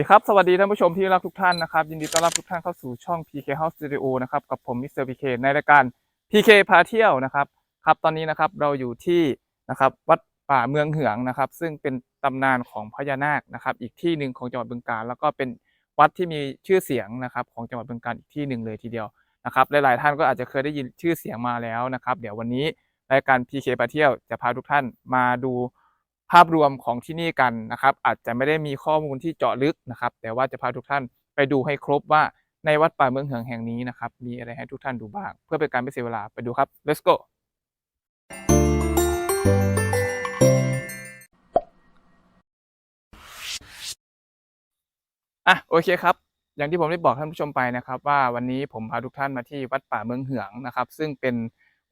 ดีครับ สวัสดีท่านผู้ชมที่รักทุกท่านนะครับ ยินดีต้อนรับทุกท่านเข้าสู่ช่อง PK House Studio นะครับ กับผมมิสเตอร์ PK ในรายการ PK พาเที่ยวนะครับ ครับ ตอนนี้นะครับเราอยู่ที่นะครับวัดป่าเมืองเหืองนะครับ ซึ่งเป็นตำนานของพญานาคนะครับ อีกที่หนึ่งของจังหวัดบึงกาฬแล้วก็เป็นวัดที่มีชื่อเสียงนะครับของจังหวัดบึงกาฬอีกที่หนึ่งเลยทีเดียวนะครับหลายๆท่านก็อาจจะเคยได้ยินชื่อเสียงมาแล้วนะครับ เดี๋ยววันนี้รายการ PK พาเที่ยวจะพาทุกท่านมาดู ภาพรวมของที่นี่กันนะครับ อาจจะไม่ได้มีข้อมูลที่เจาะลึกนะครับ แต่ว่าจะพาทุกท่านไปดูให้ครบว่าในวัดป่าเมืองเหืองแห่งนี้นะครับ มีอะไรให้ทุกท่านดูบ้าง เพื่อเป็นการไม่เสียเวลาไปดูครับ let's go อะโอเคครับ อย่างที่ผมได้บอกท่านผู้ชมไปนะครับ ว่าวันนี้ผมพาทุกท่านมาที่วัดป่าเมืองเหืองนะครับ ซึ่งเป็น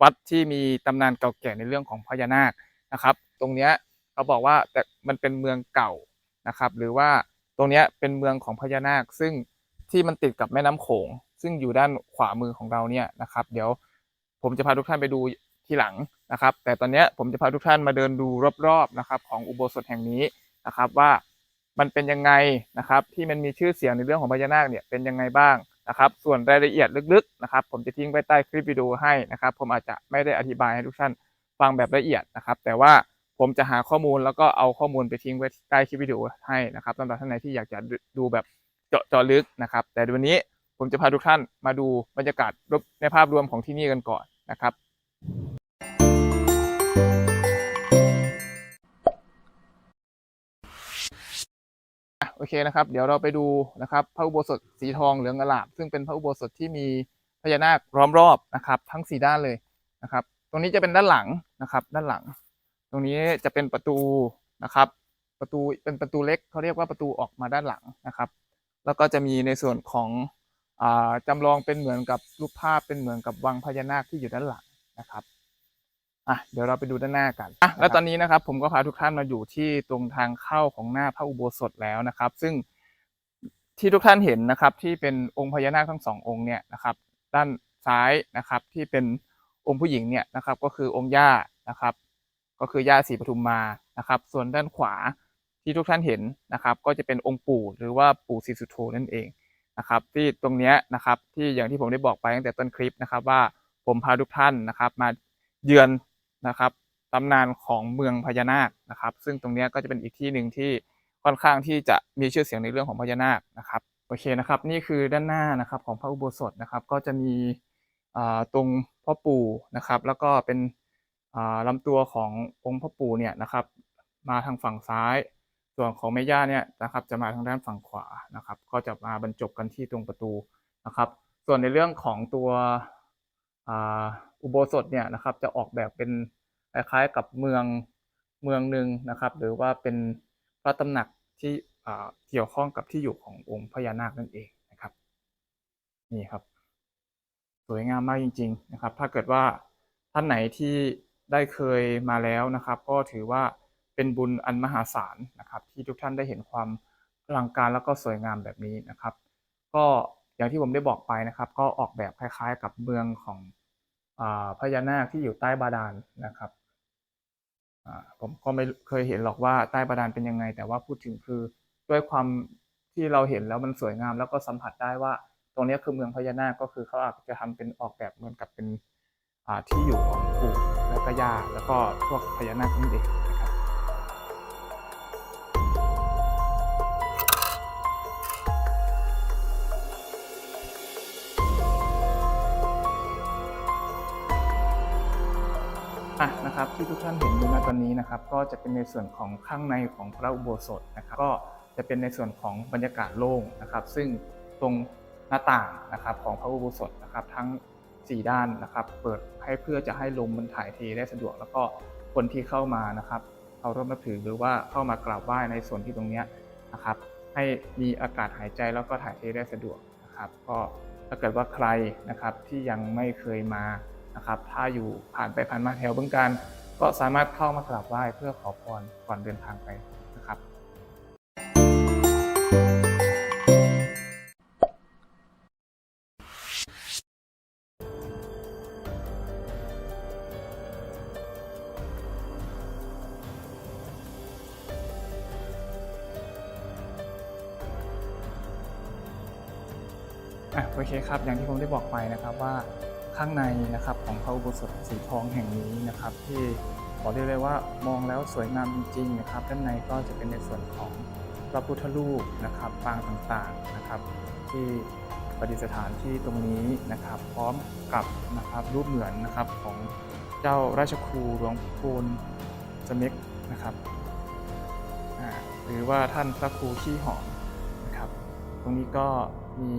วัดที่มีตำนานเก่าแก่ในเรื่องของพญานาคนะครับ ตรงเนี้ย เขาบอกว่าแต่มันเป็นเมืองเก่านะครับ หรือว่าตรงนี้เป็นเมืองของพญานาค ซึ่งที่มันติดกับแม่น้ำโขง ซึ่งอยู่ด้านขวามือของเราเนี่ยนะครับ เดี๋ยวผมจะพาทุกท่านไปดูทีหลังนะครับ แต่ตอนนี้ผมจะพาทุกท่านมาเดินดูรอบๆนะครับ ของอุโบสถแห่งนี้นะครับว่ามันเป็นยังไงนะครับ ที่มันมีชื่อเสียงในเรื่องของพญานาคเนี่ยเป็นยังไงบ้างนะครับ ส่วนรายละเอียดลึกๆนะครับ ผมจะทิ้งไว้ใต้คลิปวิดีโอให้นะครับ ผมอาจจะไม่ได้อธิบายให้ทุกท่านฟังแบบละเอียดนะครับ แต่ว่า ผมจะหาข้อมูลแล้วก็เอาข้อมูลไปทิ้งไว้ใต้คลิปวิดีโอให้นะครับสำหรับท่านไหนที่อยากจะดูแบบเจาะจาะลึกนะครับ แต่วันนี้ผมจะพาทุกท่านมาดูบรรยากาศในภาพรวมของที่นี่กันก่อนนะครับ โอเคนะครับ เดี๋ยวเราไปดูนะครับพระอุโบสถสีทองเหลืองอลามซึ่งเป็นพระอุโบสถที่มีพญานาคล้อมรอบนะครับ ทั้งสี่ด้านเลยนะครับ ตรงนี้จะเป็นด้านหลังนะครับ ด้านหลัง รงนี้จะเป็นประตูนะครับ ประตูเป็นประตูเล็กเขาเรียกว่าประตูออกมาด้านหลังนะครับ แล้วก็จะมีในส่วนของอ่าจำลองเป็นเหมือนกับรูปภาพเป็นเหมือนกับวังพญานาคที่อยู่ด้านหลังนะครับอะเดี๋ยวเราไปดูด้านหน้ากันอะแล้วตอนนี้นะครับ ผมก็พาทุกท่านมาอยู่ที่ตรงทางเข้าของหน้าพระอุโบสถแล้วนะครับ ซึ่งที่ทุกท่านเห็นนะครับ ที่เป็นองค์พญานาคทั้งสององค์เนี่ยนะครับ ด้านซ้ายนะครับที่เป็นองค์ผู้หญิงเนี่ยนะครับ ก็คือองค์ย่านะครับ ก็คือย่าศรีปทุมมานะครับ ส่วนด้านขวาที่ทุกท่านเห็นนะครับ ก็จะเป็นองค์ปู่หรือว่าปู่ศรีสุโธนั่นเองนะครับ ที่ตรงนี้นะครับที่อย่างที่ผมได้บอกไปตั้งแต่ต้นคลิปนะครับ ว่าผมพาทุกท่านนะครับ มาเยือนนะครับตำนานของเมืองพญานาคนะครับ ซึ่งตรงนี้ก็จะเป็นอีกที่หนึ่งที่ค่อนข้างที่จะมีชื่อเสียงในเรื่องของพญานาคนะครับโอเคนะครับ นี่คือด้านหน้านะครับของพระอุโบสถนะครับ ก็จะมีตรงพ่อปู่นะครับ แล้วก็เป็น ลำตัวขององค์พ่อปู่เนี่ยนะครับ มาทางฝั่งซ้าย ส่วนของแม่ย่าเนี่ยนะครับ จะมาทางด้านฝั่งขวานะครับ ก็จะมาบรรจบกันที่ตรงประตูนะครับ ส่วนในเรื่องของตัวอุโบสถเนี่ยนะครับ จะออกแบบเป็นคล้ายๆกับเมืองเมืองหนึ่งนะครับ หรือว่าเป็นพระตำหนักที่เกี่ยวข้องกับที่อยู่ขององค์พญานาคนั่นเองนะครับนี่ครับ สวยงามมากจริง ๆ นะครับ ถ้าเกิดว่าท่านไหนที่ ได้เคยมาแล้วนะครับ ก็ถือว่าเป็นบุญอันมหาศาลนะครับ ที่ทุกท่านได้เห็นความอลังการแล้วก็สวยงามแบบนี้นะครับ ก็อย่างที่ผมได้บอกไปนะครับ ก็ออกแบบคล้ายๆ กับเมืองของอพญานาคที่อยู่ใต้บาดาลนะครับผมก็ไม่เคยเห็นหรอกว่าใต้บาดาลเป็นยังไง แต่ว่าพูดถึงคือด้วยความที่เราเห็นแล้วมันสวยงาม แล้วก็สัมผัสได้ว่า ตรงนี้คือเมืองพญานาคก็คือเขาอาจจะทำเป็นออกแบบเหมือนกับเป็นที่อยู่ของปู่ แล้วก็ย่าแล้วก็พวกพญานาคนั่นเองนะครับอะนะครับที่ทุกท่านเห็นอยู่ณตอนนี้นะครับ ก็จะเป็นในส่วนของข้างในของพระอุโบสถนะครับก็จะเป็นในส่วนของบรรยากาศโล่งนะครับ ซึ่งตรงหน้าต่างนะครับของพระอุโบสถนะครับ ทั้ง 4 ด้านนะครับ เปิดให้เพื่อจะให้ลมมันถ่ายเทได้สะดวก แล้วก็คนที่เข้ามานะครับเขาร่วมนับถือหรือว่าเข้ามากราบไหว้ในส่วนที่ตรงนี้นะครับ ให้มีอากาศหายใจแล้วก็ถ่ายเทได้สะดวกนะครับ ก็ถ้าเกิดว่าใครนะครับที่ยังไม่เคยมานะครับ ถ้าอยู่ผ่านไปผ่านมาแถวบึงการก็สามารถเข้ามากราบไหว้เพื่อขอพรก่อนเดินทางไป อะครับอย่างที่ผมได้บอกไปนะครับว่าข้างในนะครับของพระอุโบสถสีทองแห่งนี้นะครับ ที่บอกได้เลยว่ามองแล้วสวยงามจริงๆนะครับด้านในก็จะเป็นในส่วนของพระพุทธรูปนะครับปางต่างๆนะครับ ที่ประดิษฐานที่ตรงนี้นะครับ พร้อมกับนะครับรูปเหมือนนะครับของเจ้าราชครูหลวงพูนสมิกนะครับหรือว่าท่านพระครูขี้หอมนะครับ ตรงนี้ก็มี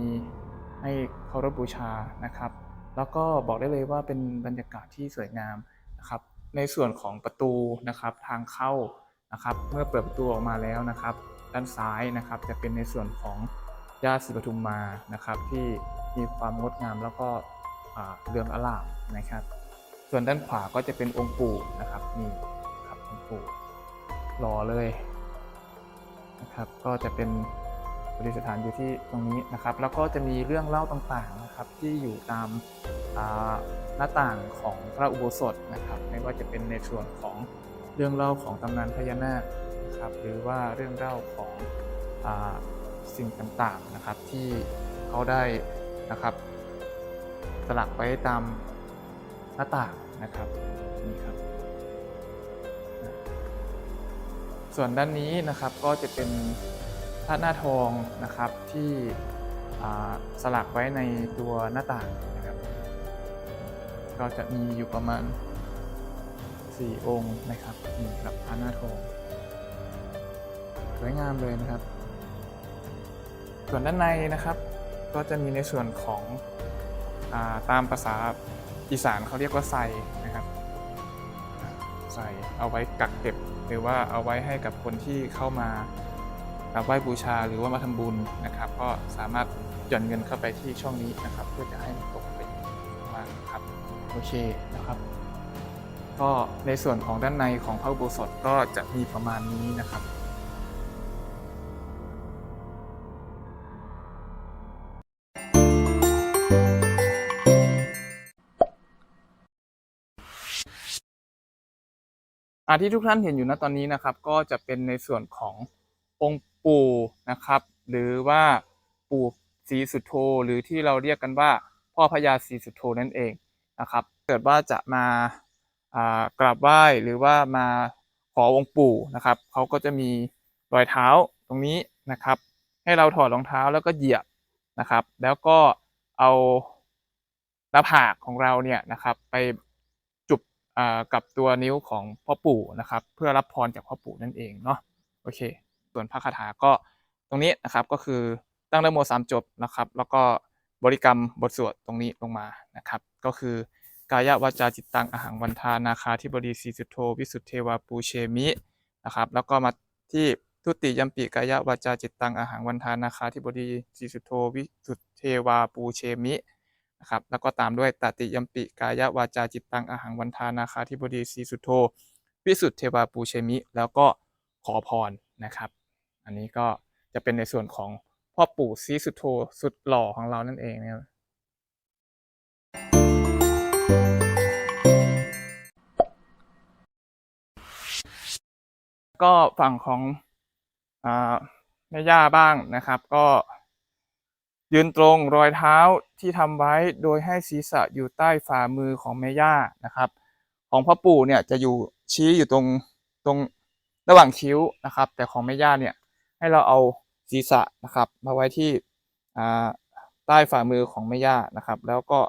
ให้ เคารพบูชานะครับ แล้วก็บอกได้เลยว่าเป็นบรรยากาศที่สวยงามนะครับ ในส่วนของประตูนะครับทางเข้านะครับ เมื่อเปิดประตูออกมาแล้วนะครับ ด้านซ้ายนะครับจะเป็นในส่วนของย่าศรีปทุมมานะครับ ที่มีความงดงามแล้วก็เรืองอลามนะครับ ส่วนด้านขวาก็จะเป็นองค์ปู่นะครับนี่ครับองค์ปู่หล่อเลยนะครับ ก็จะเป็น ประดิษฐานอยู่ที่ตรงนี้นะครับ แล้วก็จะมีเรื่องเล่าต่างๆนะครับที่อยู่ตามาหน้าต่างของพระอุโบสถนะครับ ไม่ว่าจะเป็นในส่วนของเรื่องเล่าของตำนานพญานาคนะครับหรือว่าเรื่องเล่าของอสิ่งต่างๆนะครับที่เขาได้นะครับสลักไว้ตามหน้าต่างนะครับนี่ครับ ส่วนด้านนี้นะครับก็จะเป็น พระหน้าทองนะครับที่สลักไว้ในตัวหน้าต่างนะครับ ก็จะมีอยู่ประมาณ 4 องค์นะครับนี่ครับพระหน้าทองสวยงามเลยนะครับ ส่วนด้านในนะครับ ก็จะมีในส่วนของอาตามภาษาอีสานเขาเรียกว่าไซนะครับใส่เอาไว้กักเก็บหรือว่าเอาไว้ให้กับคนที่เข้ามา กราบไหว้บูชาหรือว่ามาทำบุญนะครับ ก็สามารถหย่อนเงินเข้าไปที่ช่องนี้นะครับ เพื่อจะให้มันตกไปมาครับโอเคนะครับก็ในส่วนของด้านในของพระอุโบสถก็จะมีประมาณนี้นะครับอาที่ทุกท่านเห็นอยู่ณตอนนี้นะครับ ก็จะเป็นในส่วนของ องค์ปู่นะครับ หรือว่าปู่ศรีสุโธหรือที่เราเรียกกันว่า พ่อพญาศรีสุโธนั่นเองนะครับ เกิดว่าจะมาากราบไหว้หรือว่ามาขอองค์ปู่นะครับเขาก็จะมีรอยเท้าตรงนี้นะครับ ให้เราถอดรองเท้าแล้วก็เหยียบนะครับ แล้วก็เอาหน้าผากของเราเนี่ยนะครับ ไปจุบกับตัวนิ้วของพ่อปู่นะครับ เพื่อรับพรจากพ่อปู่นั่นเองเนาะโอเค ส่วนพระคาถาก็ตรงนี้นะครับก็คือตั้งนโมสามจบนะครับ แล้วก็บริกรรมบทสวดตรงนี้ลงมานะครับ ก็คือกายวาจาจิตตังอหังวันทานาคาธิบดีสีสุโธวิสุทเทวาปูเชมินะครับ แล้วก็มาที่ทุติยมปิกายวาจาจิตตังอหังวันทานาคาธิบดีสีสุโธวิสุทเทวาปูเชมินะครับแล้วก็ตามด้วยตติยมปิกายวาจาจิตตังอาหังวันทานาคาธิบดีสีสุโธวิสุทธเทวาปูเชมิ แล้วก็ขอพรนะครับ อันนี้ก็จะเป็นในส่วนของพ่อปู่ศรีสุโธสุดหล่อของเรานั่นเองนะครับก็ฝั่งของอแม่ย่าบ้างนะครับ ก็ยืนตรงรอยเท้าที่ทำไว้โดยให้ศีรษะอยู่ใต้ฝ่ามือของแม่ย่านะครับ ของพ่อปู่เนี่ยจะอยู่ชี้อยู่ตรงตรงระหว่างคิ้วนะครับ แต่ของแม่ย่าเนี่ย ให้เราเอาศีรษะนะครับมาไว้ที่ใต้ฝ่ามือของแม่ย่านะครับ แล้วก็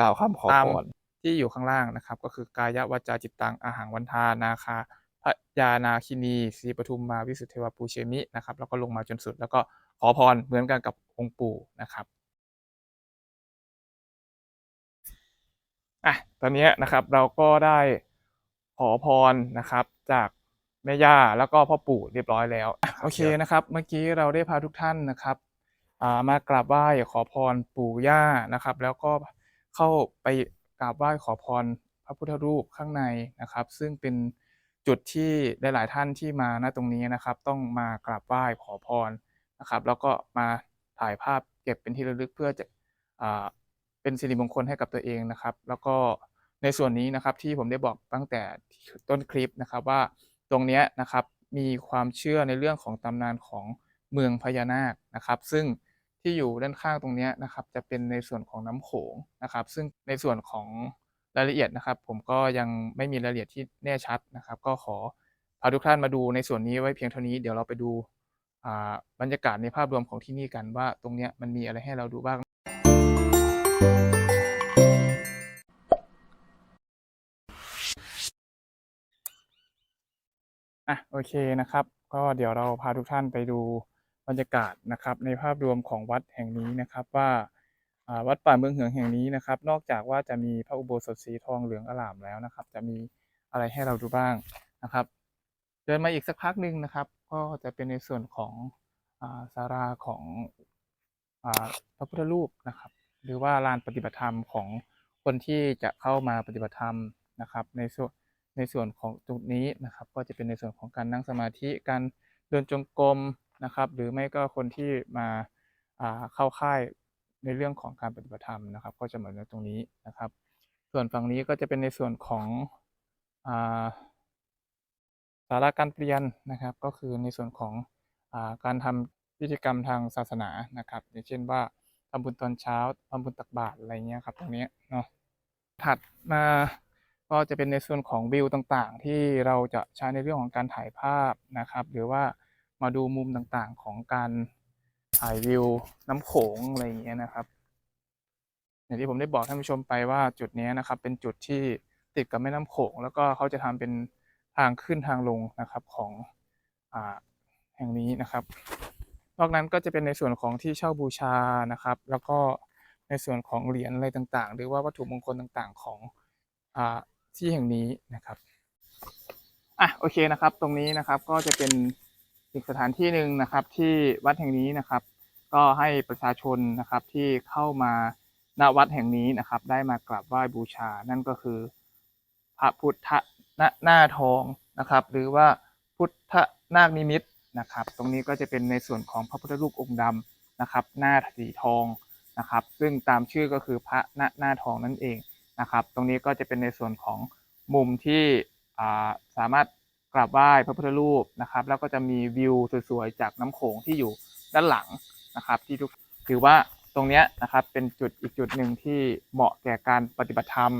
กล่าวคำขอพรที่อยู่ข้างล่างนะครับ ก็คือกายวาจาจิตตังอาหังวันทานาคาพยานาคินีศรีปทุมมาวิสุทธิวาปูเชมินะครับ แล้วก็ลงมาจนสุด แล้วก็ขอพรเหมือนกันกับองค์ปู่นะครับอะตอนนี้นะครับเราก็ได้ขอพรนะครับจาก แม่ย่าแล้วก็พ่อปู่เรียบร้อยแล้วอะโอเคนะครับ เมื่อกี้เราได้พาทุกท่านนะครับอ่ามากราบไหว้ขอพรปู่ย่านะครับ แล้วก็เข้าไปกราบไหว้ขอพรพระพุทธรูปข้างในนะครับ ซึ่งเป็นจุดที่หลาย ๆ ท่านที่มาณตรงนี้นะครับ ต้องมากราบไหว้ขอพรนะครับ แล้วก็มาถ่ายภาพเก็บเป็นที่ระลึกเพื่อจะอ่าเป็นสิริมงคลให้กับตัวเองนะครับ แล้วก็ในส่วนนี้นะครับที่ผมได้บอกตั้งแต่ต้นคลิปนะครับว่า ตรงนี้นะครับมีความเชื่อในเรื่องของตำนานของเมืองพญานาคนะครับ ซึ่งที่อยู่ด้านข้างตรงนี้นะครับ จะเป็นในส่วนของน้ำโขงนะครับ ซึ่งในส่วนของรายละเอียดนะครับ ผมก็ยังไม่มีรายละเอียดที่แน่ชัดนะครับ ก็ขอพาทุกท่านมาดูในส่วนนี้ไว้เพียงเท่านี้เดี๋ยวเราไปดูบรรยากาศในภาพรวมของที่นี่กันว่าตรงนี้มันมีอะไรให้เราดูบ้าง อะโอเคนะครับ ก็เดี๋ยวเราพาทุกท่านไปดูบรรยากาศนะครับ ในภาพรวมของวัดแห่งนี้นะครับว่าวัดป่าเมืองเหืองแห่งนี้นะครับ นอกจากว่าจะมีพระอุโบสถสีทองเหลืองอลามแล้วนะครับ จะมีอะไรให้เราดูบ้างนะครับ เดินมาอีกสักพักหนึ่งนะครับ ก็จะเป็นในส่วนของอาศาลาของอพระพุทธรูปนะครับ หรือว่าลานปฏิบัติธรรมของคนที่จะเข้ามาปฏิบัติธรรมนะครับ ในส่วน ในส่วนของจุดนี้นะครับ ก็จะเป็นในส่วนของการนั่งสมาธิการเดินจงกรมนะครับ หรือไม่ก็คนที่มาาเข้าค่ายในเรื่องของการปฏิบัติธรรมนะครับ ก็จะเหมือนในตรงนี้นะครับ ส่วนฝั่งนี้ก็จะเป็นในส่วนของอาสาระการเปลี่ยนนะครับ ก็คือในส่วนของอาการทำพิธีกรรมทางศาสนานะครับ อย่างเช่นว่าทำบุญตอนเช้าทำบุญตักบาตรอะไรเงี้ยครับ ตรงนี้เนาะถัดมา ก็จะเป็นในส่วนของวิวต่างๆ ที่เราจะใช้ในเรื่องของการถ่ายภาพนะครับ หรือว่ามาดูมุมต่างๆของการถ่ายวิวน้ำโขงอะไรอย่างเงี้ยนะครับ อย่างที่ผมได้บอกท่านผู้ชมไปว่าจุดนี้นะครับ เป็นจุดที่ติดกับแม่น้ำโขง แล้วก็เขาจะทำเป็นทางขึ้นทางลงนะครับของอ่าแห่งนี้นะครับ นอกนั้นก็จะเป็นในส่วนของที่เช่าบูชานะครับ แล้วก็ในส่วนของเหรียญอะไรต่างๆ หรือว่าวัตถุมงคลต่างๆของอ่า ที่แห่งนี้นะครับอะโอเคนะครับ ตรงนี้นะครับก็จะเป็นอีกสถานที่หนึ่งนะครับ ที่วัดแห่งนี้นะครับ ก็ให้ประชาชนนะครับที่เข้ามาณวัดแห่งนี้นะครับ ได้มากราบไหว้บูชา นั่นก็คือ พระพุทธณหน้าทองนะครับ หรือว่าพุทธนาคนิมิตนะครับ ตรงนี้ก็จะเป็นในส่วนของพระพุทธรูปองค์ดำนะครับ หน้าสีทองนะครับ ซึ่งตามชื่อก็คือพระณหน้าทองนั่นเอง นะครับ ตรงนี้ก็จะเป็นในส่วนของมุมที่สามารถกราบไหว้พระพุทธรูปนะครับ แล้วก็จะมีวิวสวยๆจากน้ำโขงที่อยู่ด้านหลังนะครับ ที่ทุกถือว่าตรงนี้นะครับเป็นจุดอีกจุดหนึ่งที่เหมาะแก่การปฏิบัติธรรม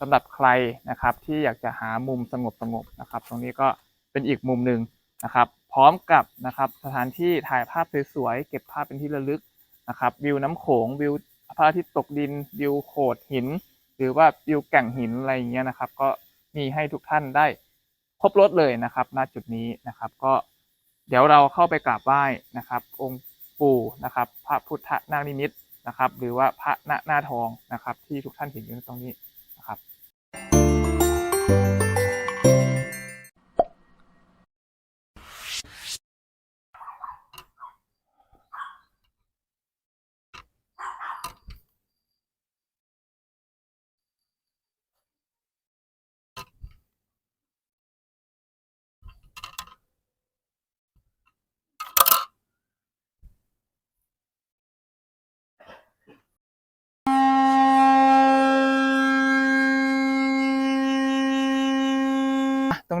สำหรับใครนะครับ ที่อยากจะหามุมสงบสงบๆนะครับ ตรงนี้ก็เป็นอีกมุมหนึ่งนะครับ พร้อมกับนะครับสถานที่ถ่ายภาพสวยๆเก็บภาพเป็นที่ระลึกนะครับ วิวน้ำโขงวิวพระอาทิตย์ตกดินวิวโขดหิน หรือว่าวิวแก่งหินอะไรอย่างเงี้ยนะครับ ก็มีให้ทุกท่านได้ครบรถเลยนะครับณจุดนี้นะครับ ก็เดี๋ยวเราเข้าไปกราบไหว้นะครับ องค์ปู่นะครับ พระพุทธนาคนิมิตนะครับ หรือว่าพระณหน้าทองนะครับ ที่ทุกท่านเห็นอยู่ตรงนี้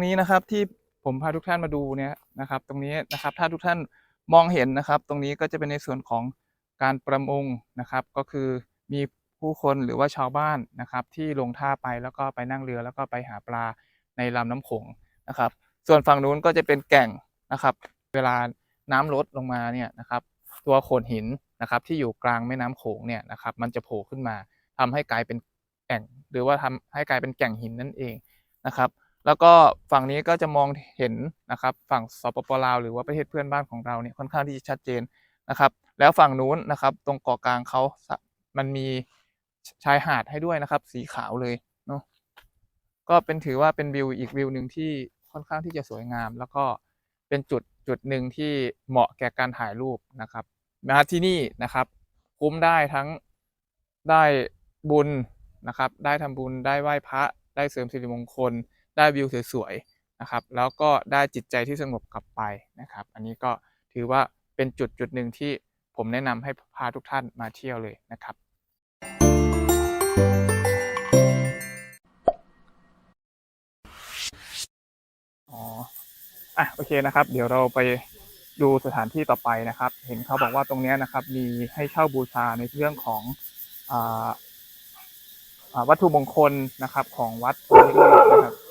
นี้นะครับที่ผมพาทุกท่านมาดูเนี่ยนะครับ ตรงนี้นะครับถ้าทุกท่านมองเห็นนะครับ ตรงนี้ก็จะเป็นในส่วนของการประมงนะครับ ก็คือมีผู้คนหรือว่าชาวบ้านนะครับ ที่ลงท่าไปแล้วก็ไปนั่งเรือ แล้วก็ไปหาปลาในลำน้ำโขงนะครับ ส่วนฝั่งนู้นก็จะเป็นแก่งนะครับ เวลาน้ำลดลงมาเนี่ยนะครับ ตัวโขดหินนะครับ ที่อยู่กลางแม่น้ำโขงเนี่ยนะครับ มันจะโผล่ขึ้นมาทำให้กลายเป็นแก่ง หรือว่าทำให้กลายเป็นแก่งหินนั่นเองนะครับ แล้วก็ฝั่งนี้ก็จะมองเห็นนะครับ ฝั่งสปปลาว หรือว่าประเทศเพื่อนบ้านของเราเนี่ยค่อนข้างที่จะชัดเจนนะครับ แล้วฝั่งนู้นนะครับ ตรงเกาะกลางเขามันมีชายหาดให้ด้วยนะครับ สีขาวเลยเนาะก็เป็นถือว่าเป็นวิวอีกวิวหนึ่งที่ค่อนข้างที่จะสวยงาม แล้วก็เป็นจุดจุดหนึ่งที่เหมาะแก่การถ่ายรูปนะครับมาที่นี่นะครับคุ้มได้ทั้งได้บุญนะครับ ได้ทำบุญได้ไหว้พระได้เสริมสิริมงคล ได้วิวสวยๆนะครับ แล้วก็ได้จิตใจที่สงบกลับไปนะครับ อันนี้ก็ถือว่าเป็นจุดจุดหนึ่งที่ผมแนะนำให้พาทุกท่านมาเที่ยวเลยนะครับ อ๋อ อะ โอเคนะครับ เดี๋ยวเราไปดูสถานที่ต่อไปนะครับ เห็นเขาบอกว่าตรงนี้นะครับ มีให้เช่าบูชาในเรื่องของอ่าวัตถุมงคลนะครับ ของวัดนี้ด้วนะครับ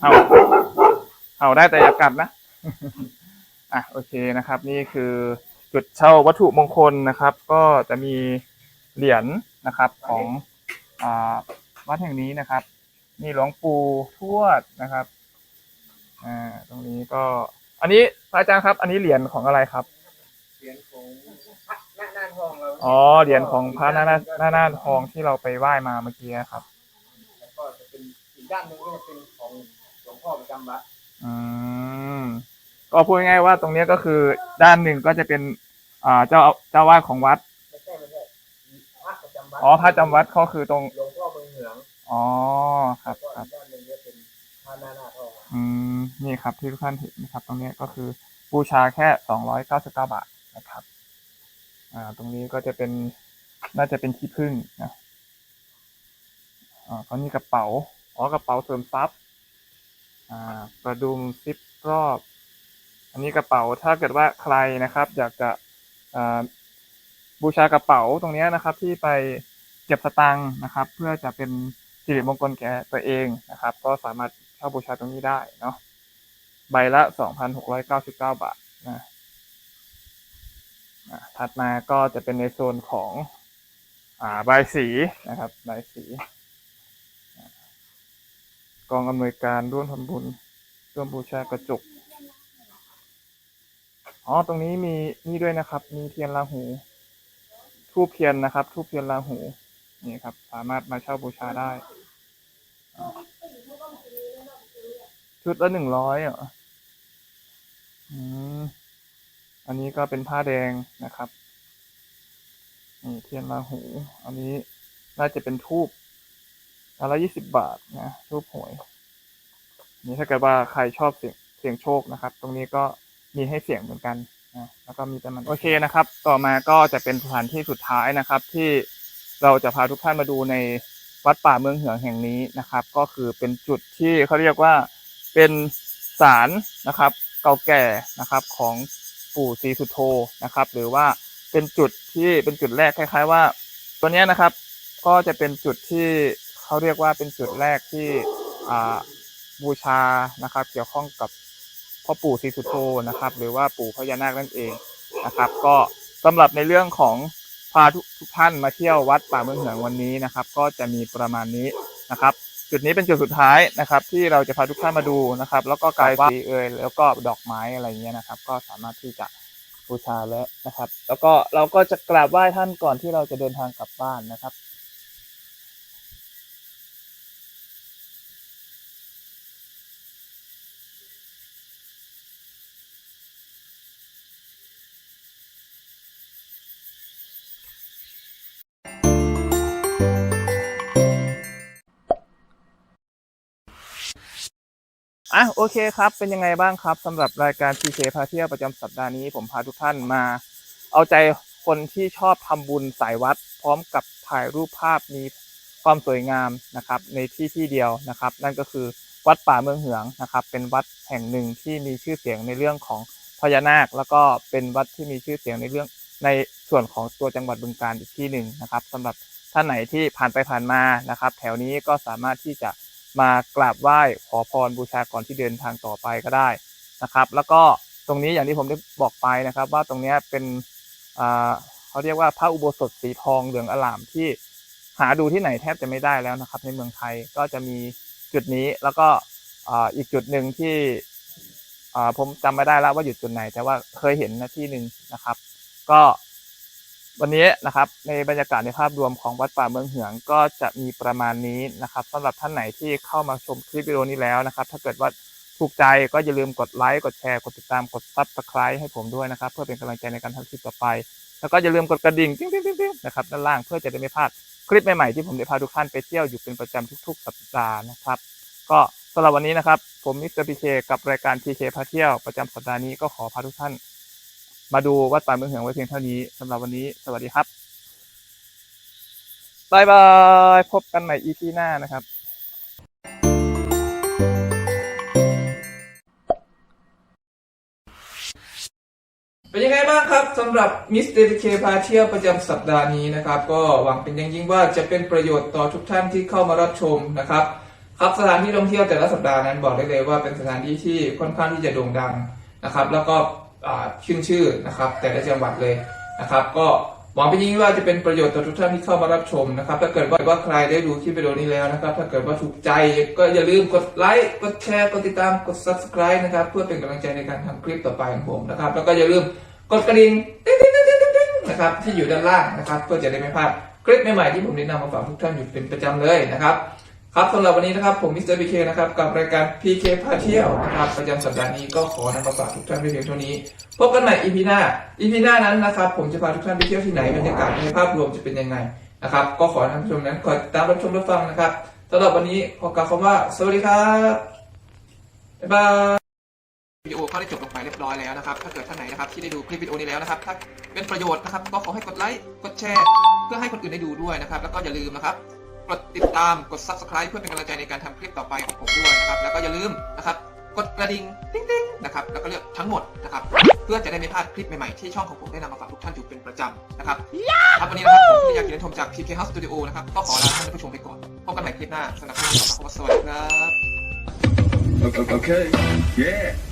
เอาเอาได้แต่อย่ากัดนะ อะโอเคนะครับ นี่คือจุดเช่าวัตถุมงคลนะครับ ก็จะมีเหรียญนะครับของอ่าวัดแห่งนี้นะครับ นี่หลวงปู่ทวดนะครับอ่าตรงนี้ก็ อันนี้พระอาจารย์ครับ อันนี้เหรียญของอะไรครับ เหรียญของพระหน้าหน้าทองเราอ๋อเหรียญของพระหน้าหน้าหน้าหน้าทองที่เราไปไหว้มาเมื่อกี้ครับ แล้วก็จะเป็นอีกด้านหนึ่งก็จะเป็นของหลวงพ่อประจำวัดอืมก็พูดง่ายๆว่าตรงเนี้ยก็คือด้านหนึ่งก็จะเป็น อ่าเจ้าเจ้าวาดของวัดไม่ใช่ไม่ใช่พระประจำวัดอ๋อพระจำวัดก็คือตรงหลวงพ่อเมืองเหนืองอ๋อครัแล้บวก็ครัอีบกด้านหนึ่งจะเป็นพระหน้าหน้าท อืมนี่ครับที่ทุกท่านเห็นนะครับ ตรงนี้ก็คือบูชาแค่สองร้อยเก้าสิบเก้าบาทนะครับ อ่า ตรงนี้ก็จะเป็นน่าจะเป็นที่พึ่งนะอ่าก็นี่กระเป๋าอ๋อกระเป๋าเสริมทรัพย์อ่าประดุมซิปรอบ อันนี้กระเป๋าถ้าเกิดว่าใครนะครับ อยากจะอ่าบูชากระเป๋าตรงนี้นะครับ ที่ไปเก็บสตังค์นะครับ เพื่อจะเป็นสิริมงคลแก่ตัวเองนะครับ ก็สามารถาบูชาตรงนี้ได้เนาะใบละ 2,699 บาทนะถัดมาก็จะเป็นในโซนของอาใบสีนะครับใบสีกองอำนวยการร่วมทำบุญร่วมบูชากระจกอ๋อตรงนี้มีนี่ด้วยนะครับ มีเทียนราหูทูบเทียนนะครับทูบเทียนราหูนี่ครับ สามารถมาเช่าบูชาได้ ชุดละหนึ่งร้อยเหรออืมอันนี้ก็เป็นผ้าแดงนะครับนี่เทียนราหู อันนี้น่าจะเป็นทูบอันละยี่สิบบาทนะทูบหวย นี่ถ้าเกิดว่าใครชอบเสียงเสียงโชคนะครับ ตรงนี้ก็มีให้เสียงเหมือนกันนะแล้วก็มีแต่มันโอเคนะครับ ต่อมาก็จะเป็นสถานที่สุดท้ายนะครับ ที่เราจะพาทุกท่านมาดูในวัดป่าเมืองเหืองแห่งนี้นะครับ ก็คือเป็นจุดที่เขาเรียกว่า เป็นศาลนะครับ เก่าแก่นะครับของปู่ศรีสุโธนะครับ หรือว่าเป็นจุดที่เป็นจุดแรกคล้าย ๆ ว่า ตัวนี้นะครับ ก็จะเป็นจุดที่เขาเรียกว่าเป็นจุดแรกที่บูชานะครับ เกี่ยวข้องกับพ่อปู่ศรีสุโธนะครับ หรือว่าปู่พญานาคนั่นเองนะครับ ก็สำหรับในเรื่องของพาทุกทุกท่านมาเที่ยววัดป่าเมืองเหืองวันนี้นะครับ ก็จะมีประมาณนี้นะครับ จุดนี้เป็นจุดสุดท้ายนะครับ ที่เราจะพาทุกท่านมาดูนะครับ แล้วก็กายสีเอยแล้วก็ดอกไม้อะไรเงี้ยนะครับ ก็สามารถที่จะบูชาแล้วนะครับ แล้วก็เราก็จะกราบไหว้ท่านก่อนที่เราจะเดินทางกลับบ้านนะครับ อะโอเคครับ เป็นยังไงบ้างครับสำหรับรายการ PK พาเที่ยวประจำสัปดาห์นี้ผมพาทุกท่านมา เอาใจคนที่ชอบทำบุญสายวัด พร้อมกับถ่ายรูปภาพมีความสวยงามนะครับ ในที่ที่เดียวนะครับ นั่นก็คือวัดป่าเมืองเหืองนะครับ เป็นวัดแห่งหนึ่งที่มีชื่อเสียงในเรื่องของพญานาค แล้วก็เป็นวัดที่มีชื่อเสียงในเรื่องในส่วนของตัวจังหวัดบึงกาฬอีกที่หนึ่งนะครับสำหรับท่านไหนที่ผ่านไปผ่านมานะครับ แถวนี้ก็สามารถที่จะ มากราบไหว้ขอพรบูชาก่อนที่เดินทางต่อไปก็ได้นะครับ แล้วก็ตรงนี้อย่างที่ผมได้บอกไปนะครับ ว่าตรงนี้เป็นเขาเรียกว่าพระอุโบสถสีทองเหลืองอลามที่หาดูที่ไหนแทบจะไม่ได้แล้วนะครับ ในเมืองไทยก็จะมีจุดนี้แล้วก็อีกจุดหนึ่งที่ผมจำไม่ได้แล้วว่าอยู่จุดไหน แต่ว่าเคยเห็นนะที่หนึ่งนะครับ ก็ วันนี้นะครับในบรรยากาศในภาพรวมของวัดป่าเมืองเหืองก็จะมีประมาณนี้นะครับสำหรับท่านไหนที่เข้ามาชมคลิปวิดีโอนี้แล้วนะครับ ถ้าเกิดว่าถูกใจก็อย่าลืมกดไลค์กดแชร์กดติดตามกดซับสไครต์ให้ผมด้วยนะครับ เพื่อเป็นกำลังใจในการทำคลิปต่อไป แล้วก็อย่าลืมกดกระดิ่งติ๊งติ๊งติ๊งนะครับด้านล่างเพื่อจะได้ไม่พลาดคลิปใหม่ๆที่ผมได้พาทุกท่านไปเที่ยวอยู่เป็นประจำทุก ๆ สัปดาห์นะครับ ก็สำหรับวันนี้นะครับ ผมมิสเตอร์พีเคกับรายการพีเคพาเที่ยวประจำสัปดาห์นี้ก็ขอพาทุกท่าน มาดูวัดป่าเมืองเหืองไว้เพียงเท่านี้สำหรับวันนี้สวัสดีครับบายบายพบกันใหม่ EP หน้านะครับเป็นยังไงบ้างครับสำหรับมิสเตอร์เคพาเที่ยวประจำสัปดาห์นี้นะครับ ก็หวังเป็นอย่างยิ่งว่าจะเป็นประโยชน์ต่อทุกท่านที่เข้ามารับชมนะครับ ครับสถานที่ท่องเที่ยวแต่ละสัปดาห์นั้นบอกได้เลยว่าเป็นสถานที่ที่ค่อนข้างที่จะโด่งดังนะครับ แล้วก็ ขึ้นชื่อนะครับ แต่ละจังหวัดเลยนะครับ ก็หวังเป็นอย่างยิ่งว่าจะเป็นประโยชน์ต่อทุกท่านที่เข้ามารับชมนะครับ ถ้าเกิดว่าว่าใครได้ดูคลิปวิดีโอนี้แล้วนะครับ ถ้าเกิดว่าถูกใจก็อย่าลืมกดไลค์กดแชร์กดติดตามกด subscribe นะครับ เพื่อเป็นกำลังใจในการทำคลิปต่อไปของผมนะครับ แล้วก็อย่าลืมกดกระดิ่งนะครับที่อยู่ด้านล่างนะครับ เพื่อจะได้ไม่พลาดคลิปใหม่ๆที่ผมได้นำมาฝากทุกท่านอยู่เป็นประจำเลยนะครับ ครับสำหรับวันนี้นะครับผมมิสเตอร์พีเคนะครับกับรายการ PK พาเที่ยวนะครับประจำสัปดาห์นี้ก็ขอนำมาฝากทุกท่านไปเพียงเท่านี้ พบกันใหม่ EP หน้า EP หน้านั้นนะครับผมจะพาทุกท่านไปเที่ยวที่ไหนบรรยากาศในภาพรวมจะเป็นยังไงนะครับก็ขอท่านผู้ชมนั้นคอยติดตามรับชมรับฟังนะครับสำหรับวันนี้ขอกล่าวคำว่า สวัสดีครับบ๊ายบายวิดีโอก็ได้จบลงไปเรียบร้อยแล้วนะครับถ้าเกิดท่านไหนนะครับที่ได้ดูคลิปวิดีโอนี้แล้วนะครับถ้าเป็นประโยชน์นะครับก็ขอให้กดไลค์กดแชร์ เพื่อให้คนอื่นได้ดูด้วยนะครับแล้วก็อย่าลืมนะครับ กดติดตามกด subscribe เพื่อเป็นกำลังใจในการทำคลิปต่อไปของผมด้วยนะครับ แล้วก็อย่าลืมนะครับกดกระดิ่งติ๊งติ๊งนะครับแล้วก็เลือกทั้งหมดนะครับเพื่อจะได้ไม่พลาดคลิปใหม่ๆที่ช่องของผมได้นำมาฝากทุกท่านอยู่เป็นประจำนะครับครับวันนี้นะครับผมพิยากินชมจาก PK House Studio นะครับก็ขอลาท่านผู้ชมไปก่อนพบกันใหม่คลิปหน้าสำหรับวันนี้ขอสวัสดีครับ okay. Yeah.